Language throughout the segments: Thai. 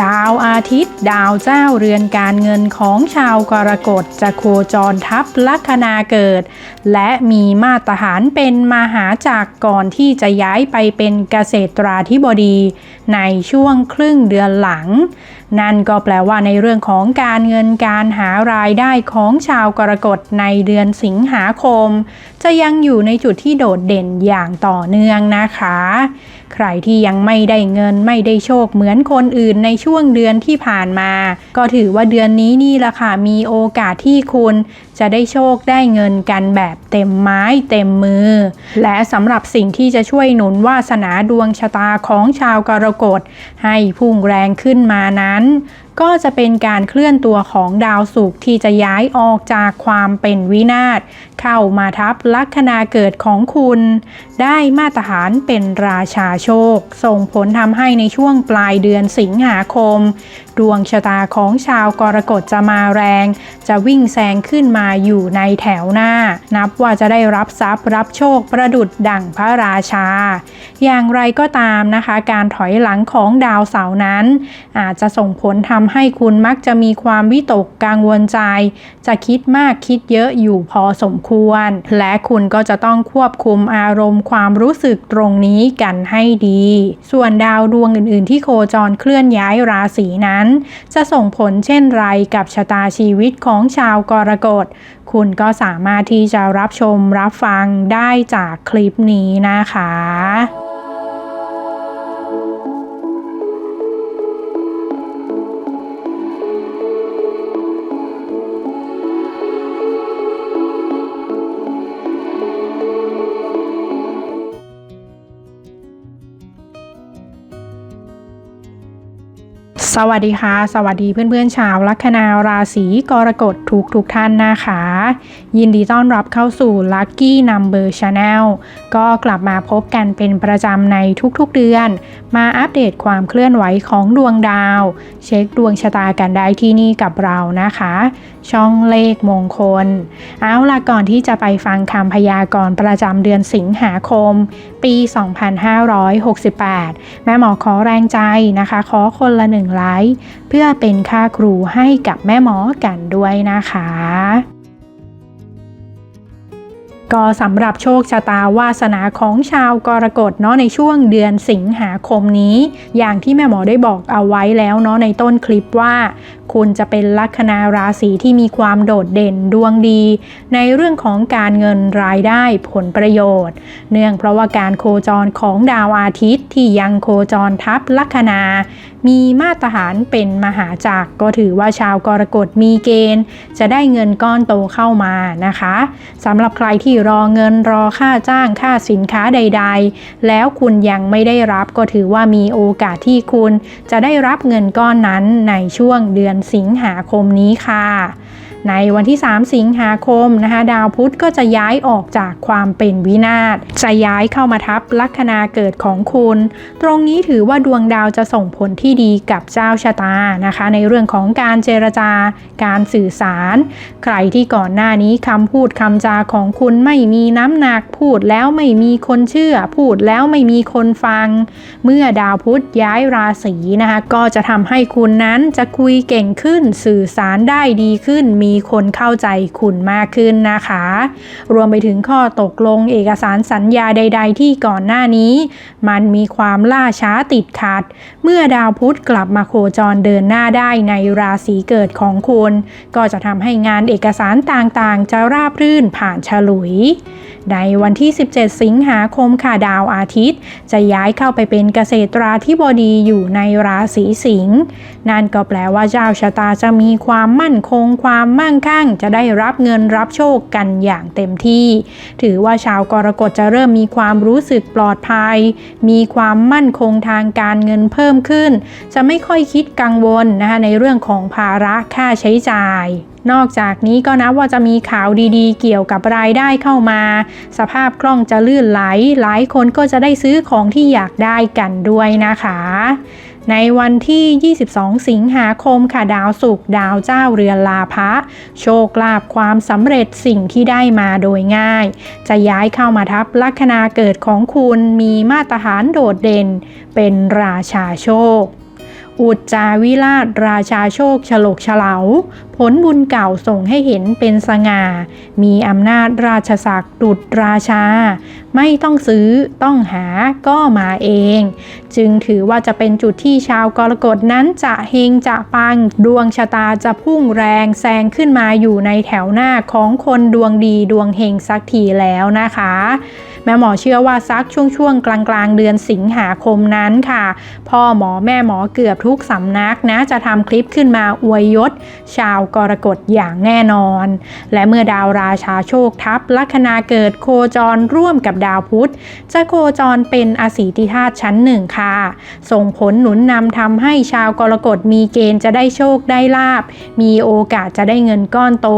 ดาวอาทิตย์ ดาวเจ้าเรือนการเงินของชาวกรกฎจะโคจรทับลัคนาเกิด และมีมาตรฐานเป็นมหาจักรก่อนที่จะย้ายไปเป็นเกษตราธิบดี ในช่วงครึ่งเดือนหลัง นั่นก็แปลว่าในเรื่องของการเงินการหารายได้ของชาวกรกฎในเดือนสิงหาคม จะยังอยู่ในจุดที่โดดเด่นอย่างต่อเนื่องนะคะ ใครที่ยังไม่ได้เงินไม่ได้โชคเหมือนคนอื่นในช่วงเดือนที่ผ่านมา ก็ถือว่าเดือนนี้นี่แหละค่ะมีโอกาสที่คุณจะได้โชคได้เงินกันแบบเต็มไม้เต็มมือ และสำหรับสิ่งที่จะช่วยหนุนวาสนาดวงชะตาของชาวกรกฎให้พุ่งแรงขึ้นมานั้น ก็จะเป็นการเคลื่อนตัวของดาวศุกร์ที่จะย้ายออกจากความเป็นวินาศเข้ามาทับลัคนาเกิดของคุณ ได้มาตรฐานเป็นราชาโชค ส่งผลทำให้ในช่วงปลายเดือนสิงหาคมดวงชะตาของชาวกรกฎจะมาแรง จะวิ่งแซงขึ้นมาอยู่ในแถวหน้า นับว่าจะได้รับทรัพย์รับโชคประดุดดั่งพระราชา อย่างไรก็ตามนะคะ การถอยหลังของดาวเสาร์นั้น อาจจะส่งผลทำให้คุณมักจะมีความวิตกกังวลใจ จะคิดมากคิดเยอะอยู่พอสมควร และคุณก็จะต้องควบคุมอารมณ์ความรู้สึกตรงนี้กันให้ดี ส่วนดาวดวงอื่น ๆ ที่โคจรเคลื่อนย้ายราศีนั้นจะส่งผลเช่นไรกับชะตาชีวิตของชาวกรกฎ คุณก็สามารถที่จะรับชมรับฟังได้จากคลิปนี้นะคะ สวัสดีค่ะ สวัสดีเพื่อนๆชาวลัคนาราศีกรกฎทุกทุกท่านนะคะ ยินดีต้อนรับเข้าสู่ Lucky Number Channel ก็กลับมาพบกันเป็นประจำในทุกๆเดือน มาอัปเดตความเคลื่อนไหวของดวงดาว เช็คดวงชะตากันได้ที่นี่กับเรานะคะ ช่องเลขมงคล เอาล่ะก่อนที่จะไปฟังคำพยากรณ์ประจำเดือนสิงหาคม ปี 2568 แม่หมอขอแรงใจนะคะ ขอคนละหนึ่งไลค์ เพื่อเป็นค่าครูให้กับแม่หมอกันด้วยนะคะก็สำหรับโชคชะตาวาสนาของชาวกรกฎเนาะในช่วงเดือนสิงหาคมนี้ อย่างที่แม่หมอได้บอกเอาไว้แล้วเนาะในต้นคลิปว่า คุณจะเป็นลัคนาราศีที่มีความโดดเด่นดวงดี ในเรื่องของการเงินรายได้ผลประโยชน์ เนื่องเพราะว่าการโคจรของดาวอาทิตย์ที่ยังโคจรทับลัคนา มีมาตรฐานเป็นมหาจักรก็ถือว่าชาวกรกฎมีเกณฑ์ จะได้เงินก้อนโตเข้ามานะคะสำหรับใครที่รอเงินรอค่าจ้างค่าสินค้าใด ๆ แล้วคุณยังไม่ได้รับก็ถือว่ามีโอกาสที่คุณ จะได้รับเงินก้อนนั้นในช่วงเดือนสิงหาคมนี้ค่ะ ในวันที่ 3 สิงหาคมนะคะดาวพุธก็จะย้ายออกจากความเป็นวินาศจะย้ายเข้ามาทับลัคนาเกิดของคุณ ตรงนี้ถือว่าดวงดาวจะส่งผลที่ดีกับเจ้าชะตานะคะ ในเรื่องของการเจรจา การสื่อสาร ใครที่ก่อนหน้านี้คำพูดคำจาของคุณไม่มีน้ำหนักพูดแล้วไม่มีคนเชื่อ พูดแล้วไม่มีคนฟัง เมื่อดาวพุธย้ายราศีนะคะก็จะทำให้คุณนั้นจะคุยเก่งขึ้นสื่อสารได้ดีขึ้นมีคนเข้าใจคุณมากขึ้นนะคะ รวมไปถึงข้อตกลงเอกสารสัญญาใด ๆ ที่ก่อนหน้านี้ มันมีความล่าช้าติดขัด เมื่อดาวพุธกลับมาโคจรเดินหน้าได้ในราศีเกิดของคุณ ก็จะทำให้งานเอกสารต่างๆ จะราบรื่นผ่านฉลุย ในวันที่ 17 สิงหาคมค่ะดาวอาทิตย์ จะย้ายเข้าไปเป็นเกษตราธิบดีอยู่ในราศีสิงห์นั่นก็แปลว่าเจ้าชะตาจะมีความมั่นคงความมงคั่ง จะได้รับเงินรับโชคกันอย่างเต็มที่ ถือว่าชาวกรกฎจะเริ่มมีความรู้สึกปลอดภัย มีความมั่นคงทางการเงินเพิ่มขึ้น จะไม่ค่อยคิดกังวลนะคะในเรื่องของภาระค่าใช้จ่ายนอกจากนี้ก็นับว่าจะมีข่าวดีๆ เกี่ยวกับรายได้เข้ามา สภาพคล่องจะลื่นไหล หลายคนก็จะได้ซื้อของที่อยากได้กันด้วยนะคะ ในวันที่ 22 สิงหาคมค่ะดาวสุกดาวเจ้าเรือนลาภะโชคลาภความสำเร็จสิ่งที่ได้มาโดยง่าย จะย้ายเข้ามาทับลัคนาเกิดของคุณมีมาตรฐานโดดเด่น เป็นราชาโชค อุจจาวิราชราชาโชคฉลกเฉลาผลบุญเก่าส่งให้เห็นเป็นสง่า มีอำนาจราชศักดิ์ดุจราชา ไม่ต้องซื้อต้องหาก็มาเอง จึงถือว่าจะเป็นจุดที่ชาวกรกฎนั้นจะเฮงจะปัง ดวงชะตาจะพุ่งแรงแซงขึ้นมาอยู่ในแถวหน้าของคนดวงดีดวงเฮงสักทีแล้วนะคะ แม่หมอเชื่อว่าซักช่วงช่วงกลางกลางๆ เดือนสิงหาคมนั้นค่ะ พ่อหมอแม่หมอเกือบทุกสำนักนะ จะทำคลิปขึ้นมาอวยยศ ชาวกรกฎอย่างแน่นอน และเมื่อดาวราชาโชคทัพลัคนาเกิดโคจรร่วมกับดาวพุธ จะโคจรเป็นอสีติธาตุชั้นหนึ่งค่ะ ส่งผลหนุนนำทำให้ชาวกรกฎมีเกณฑ์จะได้โชคได้ลาบ มีโอกาสจะได้เงินก้อนโต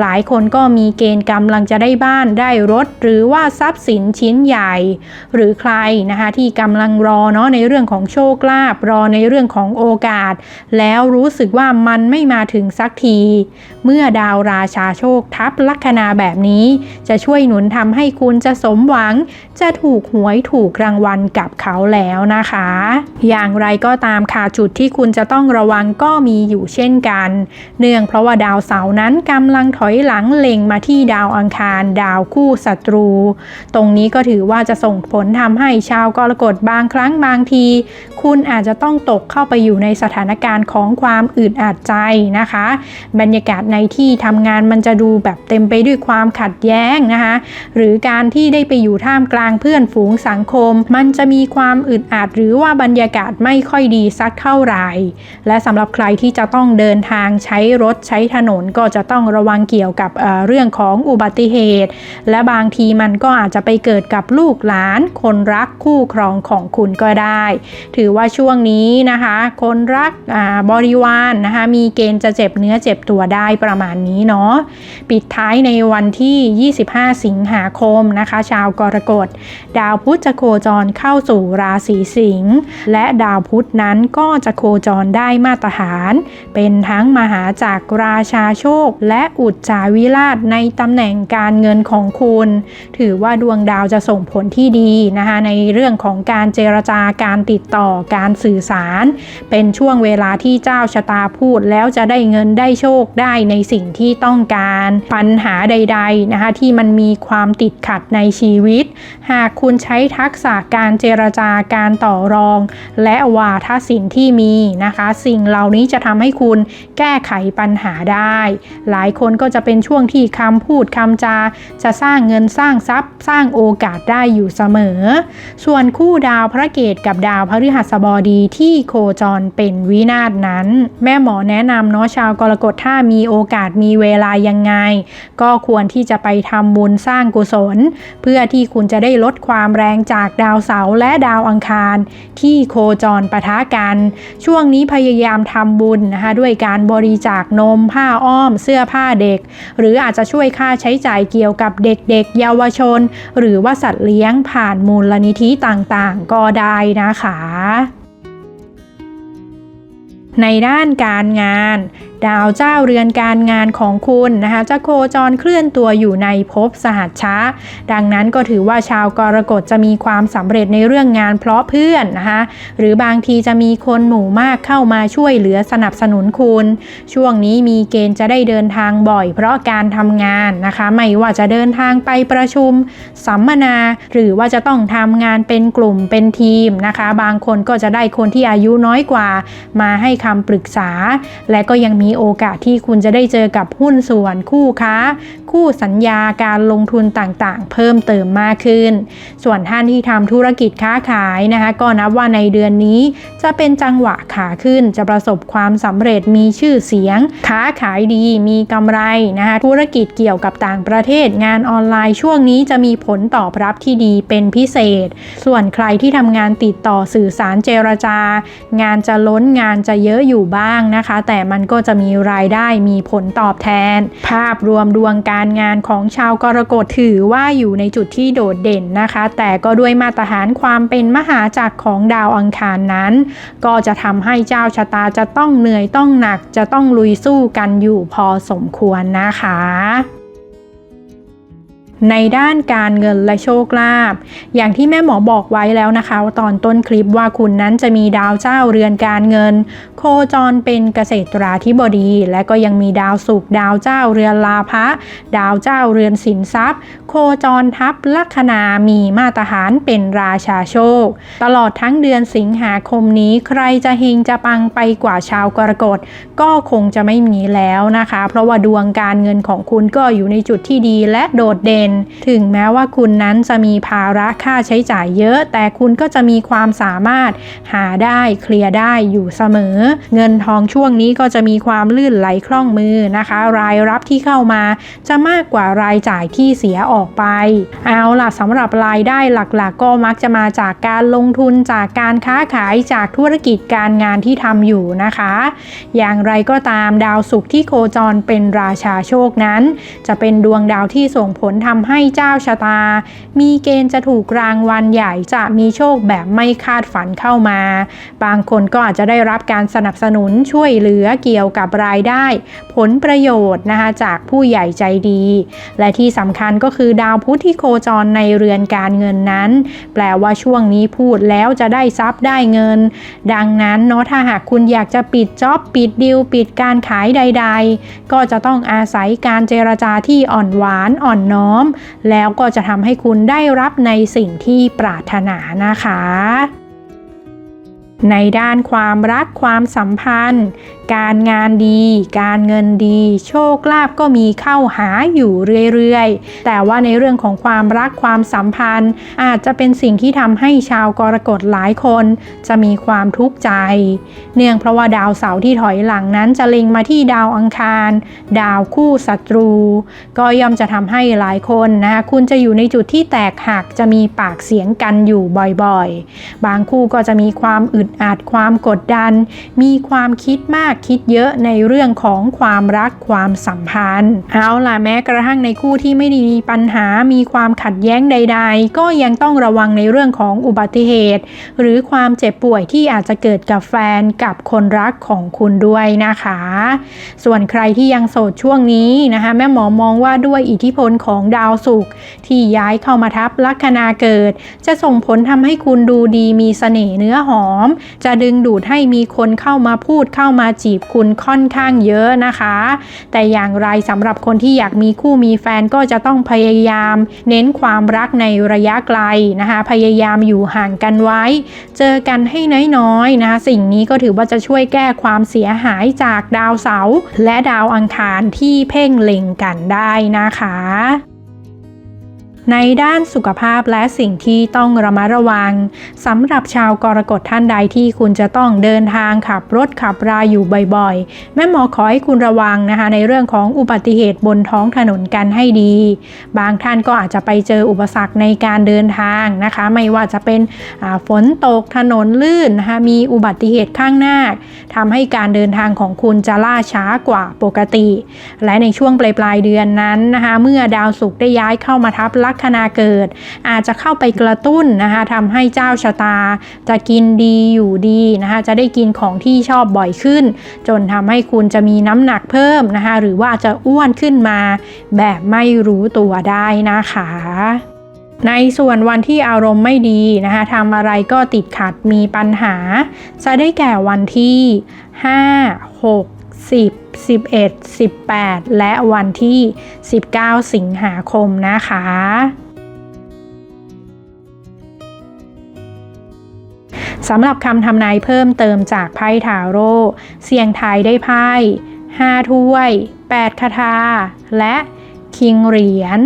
หลายคนก็มีเกณฑ์กำลังจะได้บ้านได้รถ หรือว่าทรัพย์สินชิ้นใหญ่ หรือใครนะคะที่กำลังรอเนาะในเรื่องของโชคลาภรอในเรื่องของโอกาส แล้วรู้สึกว่ามันไม่มาถึงสักที เมื่อดาวราชาโชคทับลัคนาแบบนี้ จะช่วยหนุนทำให้คุณจะสมหวัง จะถูกหวยถูกรางวัลกับเขาแล้วนะคะ อย่างไรก็ตามค่ะจุดที่คุณจะต้องระวังก็มีอยู่เช่นกัน เนื่องเพราะว่าดาวเสาร์นั้นกำลังถอยหลังเล็งมาที่ดาวอังคาร ดาวคู่ศัตรู ตรงนี้ก็ถือว่าจะส่งผลทำให้ชาวกรกฎบางครั้งบางที คุณอาจจะต้องตกเข้าไปอยู่ในสถานการณ์ของความอึดอัดใจนะคะ บรรยากาศในที่ทำงานมันจะดูแบบเต็มไปด้วยความขัดแย้งนะคะ หรือการที่ได้ไปอยู่ท่ามกลางเพื่อนฝูงสังคม มันจะมีความอึดอัดหรือว่าบรรยากาศไม่ค่อยดีสักเท่าไหร่ และสำหรับใครที่จะต้องเดินทางใช้รถใช้ถนนก็จะต้องระวังเกี่ยวกับเเรื่องของอุบัติเหตุ และบางทีมันก็อาจจะไปเกิดกับลูกหลาน คนรักคู่ครองของคุณก็ได้ ถือว่าช่วงนี้นะคะ คนรักบริวารนนะคะมีเกณฑ์จะเจ็บเนื้อเจ็บตัวได้ประมาณนี้เนาะปิดท้ายในวันที่ 25 สิงหาคมนะคะ ชาวกรกฎดาวพุธจะโคจรเข้าสู่ราศีสิงห์และดาวพุธนั้นก็จะโคจรได้มาตรฐาน เป็นทั้งมหาจากรราชาโชค และอุจจาวิราชในตำแหน่งการเงินของคุณ ถือว่าดวงดาวจะส่งผลที่ดีนะคะในเรื่องของการเจรจาการติดต่อการสื่อสาร เป็นช่วงเวลาที่เจ้าชะตาพูดแล้วจะได้เงินได้โชคได้ในสิ่งที่ต้องการ ปัญหาใดๆนะคะที่มันมีความติดขัดในชีวิต หากคุณใช้ทักษะการเจรจาการต่อรอง และวาทศิลป์ที่มีนะคะ สิ่งเหล่านี้จะทำให้คุณแก้ไขปัญหาได้ หลายคนก็จะเป็นช่วงที่คำพูดคำจา จะสร้างเงินสร้างทรัพย์ สร้างโอกาสได้อยู่เสมอ ส่วนคู่ดาวพระเกตกับดาวพฤหัสบดีที่โคจรเป็นวินาศนั้น แม่หมอแนะนำเนาะชาวกรกฎถ้ามีโอกาสมีเวลายังไง ก็ควรที่จะไปทำบุญสร้างกุศล เพื่อที่คุณจะได้ลดความแรงจากดาวเสาร์และดาวอังคารที่โคจรปะทะกัน ช่วงนี้พยายามทำบุญนะคะด้วยการบริจาคนมผ้าอ้อมเสื้อผ้าเด็ก หรืออาจจะช่วยค่าใช้จ่ายเกี่ยวกับเด็กๆ เยาวชนหรือว่าสัตว์เลี้ยงผ่านมูลนิธิต่างๆ ก็ได้นะคะ ในด้านการงาน ดาวเจ้าเรือนการงานของคุณนะคะจะโคจรเคลื่อนตัวอยู่ในภพสหัชชะดังนั้นก็ถือว่าชาวกรกฎจะมีความสำเร็จในเรื่องงานเพราะเพื่อนนะคะหรือบางทีจะมีคนหมู่มากเข้ามาช่วยเหลือสนับสนุนคุณ ช่วงนี้มีเกณฑ์จะได้เดินทางบ่อย เพราะการทำงานนะคะ ไม่ว่าจะเดินทางไปประชุม สัมมนา หรือว่าจะต้องทำงานเป็นกลุ่มเป็นทีมนะคะ บางคนก็จะได้คนที่อายุน้อยกว่า มาให้คำปรึกษา และก็ยังมีโอกาสที่คุณจะได้เจอกับหุ้นส่วนคู่ค้า คู่สัญญาการลงทุนต่างๆ เพิ่มเติมมากขึ้น ส่วนท่านที่ทำธุรกิจค้าขายนะคะ ก็นับว่าในเดือนนี้จะเป็นจังหวะขาขึ้นจะประสบความสำเร็จมีชื่อเสียง ค้าขายดีมีกำไรนะคะธุรกิจเกี่ยวกับต่างประเทศงานออนไลน์ช่วงนี้จะมีผลตอบรับที่ดีเป็นพิเศษ ส่วนใครที่ทำงานติดต่อสื่อสารเจรจา งานจะล้นงานจะเยอะอยู่บ้างนะคะ แต่มันก็จะมีีรายได้มีผลตอบแทน ภาพรวมดวงการงานของชาวกรกฎถือว่าอยู่ในจุดที่โดดเด่นนะคะ แต่ก็ด้วยมาตรฐานความเป็นมหาจักรของดาวอังคารนั้น ก็จะทำให้เจ้าชะตาจะต้องเหนื่อยต้องหนักจะต้องลุยสู้กันอยู่พอสมควรนะคะในด้านการเงินและโชคลาภอย่างที่แม่หมอบอกไว้แล้วนะคะตอนต้นคลิปว่าคุณนั้นจะมีดาวเจ้าเรือนการเงิน คจรเป็นเกษตราธิบดี และก็ยังมีดาวศุกดาวเจ้าเรือนลาภะดาวเจ้าเรือนสินทรัพย์ โคจรทับลัคนามีมาตรฐานเป็นราชาโชค ตลอดทั้งเดือนสิงหาคมนี้ใครจะเฮงจะปังไปกว่าชาวกรกฎก็คงจะไม่มีแล้วนะคะ เพราะว่าดวงการเงินของคุณก็อยู่ในจุดที่ดีและโดดเด่น ถึงแม้ว่าคุณนั้นจะมีภาระค่าใช้จ่ายเยอะ แต่คุณก็จะมีความสามารถหาได้เคลียร์ได้อยู่เสมอเงินทองช่วงนี้ก็จะมีความลื่นไหลคล่องมือนะคะ รายรับที่เข้ามาจะมากกว่ารายจ่ายที่เสียออกไป เอาล่ะสำหรับรายได้หลักๆกก็มักจะมาจากการลงทุนจากการค้าขายจากธุรกิจการงานที่ทำอยู่นะคะ อย่างไรก็ตามดาวศุกร์ที่โคจรเป็นราชาโชคนั้น จะเป็นดวงดาวที่ส่งผลทำให้เจ้าชะตา มีเกณฑ์จะถูกรางวัลใหญ่จะมีโชคแบบไม่คาดฝันเข้ามา บางคนก็อาจจะได้รับการสนับสนุนช่วยเหลือเกี่ยวกับรายได้ ผลประโยชน์นะคะจากผู้ใหญ่ใจดี และที่สำคัญก็คือดาวพุธที่โคจรในเรือนการเงินนั้น แปลว่าช่วงนี้พูดแล้วจะได้ทรัพย์ได้เงิน ดังนั้นเนาะถ้าหากคุณอยากจะปิดจ็อบปิดดิวปิดการขายใด ๆ ก็จะต้องอาศัยการเจรจาที่อ่อนหวานอ่อนน้อม แล้วก็จะทำให้คุณได้รับในสิ่งที่ปรารถนานะคะ ในด้านความรักความสัมพันธ์ การงานดี การเงินดี โชคลาภก็มีเข้าหาอยู่เรื่อยๆ แต่ว่าในเรื่องของความรักความสัมพันธ์ อาจจะเป็นสิ่งที่ทำให้ชาวกรกฎหลายคน จะมีความทุกข์ใจ เนื่องเพราะว่าดาวเสาร์ที่ถอยหลังนั้นจะเล็งมาที่ดาวอังคาร ดาวคู่ศัตรู ก็ย่อมจะทำให้หลายคนนะคะคุณจะอยู่ในจุดที่แตกหักจะมีปากเสียงกันอยู่บ่อยๆ บางคู่ก็จะมีความอึดอัดความกดดัน มีความคิดมากคิดเยอะในเรื่องของความรักความสัมพันธ์ เอาล่ะแม้กระทั่งในคู่ที่ไม่ได้มีปัญหามีความขัดแย้งใด ๆ ก็ยังต้องระวังในเรื่องของอุบัติเหตุ หรือความเจ็บป่วยที่อาจจะเกิดกับแฟนกับคนรักของคุณด้วยนะคะ ส่วนใครที่ยังโสดช่วงนี้นะคะ แม่หมอมองว่าด้วยอิทธิพลของดาวศุกร์ที่ย้ายเข้ามาทับลัคนาเกิด จะส่งผลทำให้คุณดูดีมีเสน่ห์เนื้อหอม จะดึงดูดให้มีคนเข้ามาพูดเข้ามาจีบคุณค่อนข้างเยอะนะคะ แต่อย่างไรสำหรับคนที่อยากมีคู่มีแฟนก็จะต้องพยายาม เน้นความรักในระยะไกลนะคะ พยายามอยู่ห่างกันไว้ เจอกันให้น้อยๆนะคะสิ่งนี้ก็ถือว่าจะช่วยแก้ความเสียหายจากดาวเสาร์และดาวอังคารที่เพ่งเล็งกันได้นะคะ ในด้านสุขภาพและสิ่งที่ต้องระมัดระวังสำหรับชาวกรกฎท่านใดที่คุณจะต้องเดินทางขับรถขับราอยู่บ่อยๆ แม่หมอขอให้คุณระวังนะคะในเรื่องของอุบัติเหตุบนท้องถนนกันให้ดี บางท่านก็อาจจะไปเจออุปสรรคในการเดินทางนะคะ ไม่ว่าจะเป็นฝนตกถนนลื่นนะคะมีอุบัติเหตุข้างหน้าทำให้การเดินทางของคุณจะล่าช้ากว่าปกติ และในช่วงปลายปลายเดือนนั้นนะคะเมื่อดาวศุกร์ได้ย้ายเข้ามาทับลัคนาเกิด อาจจะเข้าไปกระตุ้นนะคะทำให้เจ้าชะตา จะกินดีอยู่ดีนะคะจะได้กินของที่ชอบบ่อยขึ้น จนทำให้คุณจะมีน้ำหนักเพิ่มนะคะหรือว่าจะอ้วนขึ้นมา แบบไม่รู้ตัวได้นะคะในส่วนวันที่อารมณ์ไม่ดีนะคะทำอะไรก็ติดขัดมีปัญหา จะได้แก่วันที่ 5 6 10 11 18 และวันที่ 19 สิงหาคมนะคะสำหรับคำทำนายเพิ่มเติมจากไพ่ทาโร่เสียงไทยได้ไพ่5ถ้วย 8 คาถาและคิงเหรียญ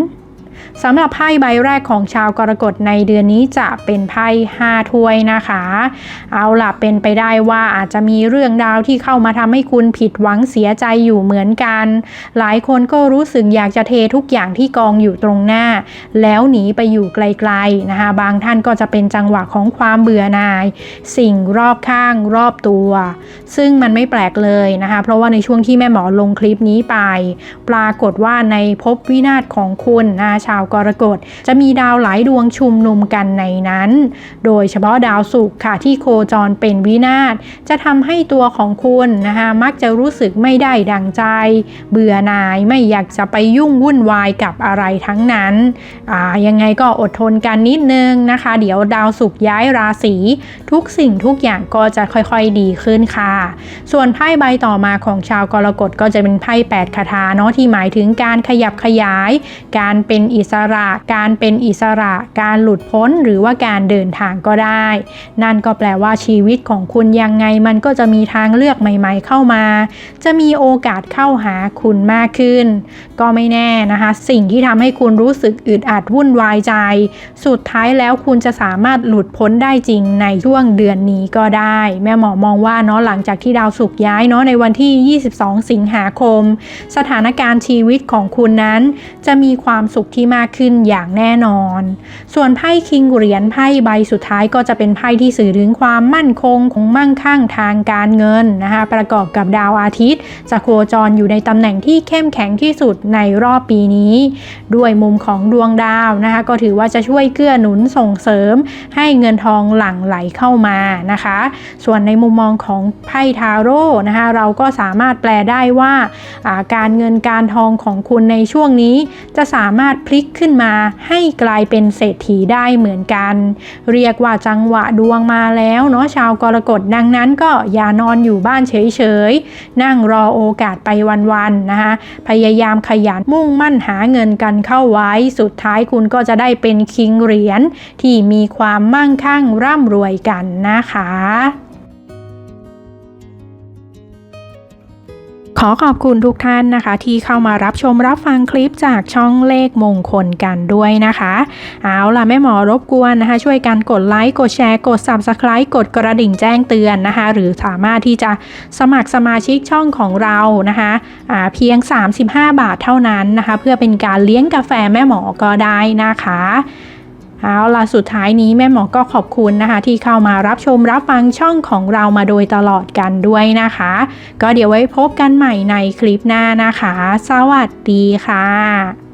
สำหรับไพ่ใบแรกของชาวกรกฎในเดือนนี้จะเป็นไพ่5ถ้วยนะคะ เอาล่ะเป็นไปได้ว่าอาจจะมีเรื่องราวที่เข้ามาทำให้คุณผิดหวังเสียใจอยู่เหมือนกัน หลายคนก็รู้สึกอยากจะเททุกอย่างที่กองอยู่ตรงหน้า แล้วหนีไปอยู่ไกลๆนะคะ บางท่านก็จะเป็นจังหวะของความเบื่อหน่าย สิ่งรอบข้างรอบตัว ซึ่งมันไม่แปลกเลยนะคะ เพราะว่าในช่วงที่แม่หมอลงคลิปนี้ไป ปรากฏว่าในภพวินาศของคุณนะชาวกรกฎจะมีดาวหลายดวงชุมนุมกันในนั้น โดยเฉพาะดาวศุกร์ค่ะที่โคจรเป็นวินาศจะทำให้ตัวของคุณนะคะมักจะรู้สึกไม่ได้ดังใจ เบื่อหน่ายไม่อยากจะไปยุ่งวุ่นวายกับอะไรทั้งนั้นอ่ายังไงก็อดทนกันนิดนึงนะคะ เดี๋ยวดาวศุกร์ย้ายราศีทุกสิ่งทุกอย่างก็จะค่อยๆดีขึ้นค่ะ ส่วนไพ่ใบต่อมาของชาวกรกฎก็จะเป็นไพ่8คาถาเนาะที่หมายถึงการขยับขยาย การเป็นอิสระ การเป็นอิสระ การหลุดพ้นหรือว่าการเดินทางก็ได้ นั่นก็แปลว่าชีวิตของคุณยังไงมันก็จะมีทางเลือกใหม่ ๆ เข้ามา จะมีโอกาสเข้าหาคุณมากขึ้น ก็ไม่แน่นะคะ สิ่งที่ทำให้คุณรู้สึกอึดอัดวุ่นวายใจ สุดท้ายแล้วคุณจะสามารถหลุดพ้นได้จริงในช่วงเดือนนี้ก็ได้ แม่หมอมองว่าเนาะหลังจากที่ดาวศุกร์ย้ายเนาะในวันที่ 22 สิงหาคม สถานการณ์ชีวิตของคุณนั้น จะมีความสุขที่มากขึ้นอย่างแน่นอน ส่วนไพ่คิงเหรียญไพ่ใบสุดท้ายก็จะเป็นไพ่ที่สื่อถึงความมั่นคงของมั่งคั่งทางการเงินนะคะประกอบกับดาวอาทิตย์ จะโคจรอยู่ในตำแหน่งที่เข้มแข็งที่สุดในรอบปีนี้ ด้วยมุมของดวงดาวนะคะก็ถือว่าจะช่วยเกื้อหนุนส่งเสริม ให้เงินทองหลั่งไหลเข้ามานะคะ ส่วนในมุมมองของไพ่ทาโร่นะคะเราก็สามารถแปลได้ว่าอ่าการเงินการทองของคุณในช่วงนี้จะสามารถพลิกขึ้นมาให้กลายเป็นเศรษฐีได้เหมือนกัน เรียกว่าจังหวะดวงมาแล้วเนาะชาวกรกฎดังนั้นก็อย่านอนอยู่บ้านเฉยๆ นั่งรอโอกาสไปวันๆนะคะพยายามขยันมุ่งมั่นหาเงินกันเข้าไว้ สุดท้ายคุณก็จะได้เป็นคิงเหรียญที่มีความมั่งคั่งร่ำรวยกันนะคะ อขอบคุณทุกท่านนะคะ ที่เข้ามารับชมรับฟังคลิปจากช่องเลขมงคลกันด้วยนะคะ เอาล่ะแม่หมอรบกวนนะคะ ช่วยกันกดไลค์กดแชร์กด Subscribe กดกระดิ่งแจ้งเตือนนะคะ หรือสามารถที่จะสมัครสมาชิกช่องของเรานะคะอ่าเพียง 35 บาทเท่านั้นนะคะ เพื่อเป็นการเลี้ยงกาแฟแม่หมอก็ได้นะคะ เอาล่ะสุดท้ายนี้แม่หมอก็ขอบคุณนะคะ ที่เข้ามารับชมรับฟังช่องของเรามาโดยตลอดกันด้วยนะคะ ก็เดี๋ยวไว้พบกันใหม่ในคลิปหน้านะคะ สวัสดีค่ะ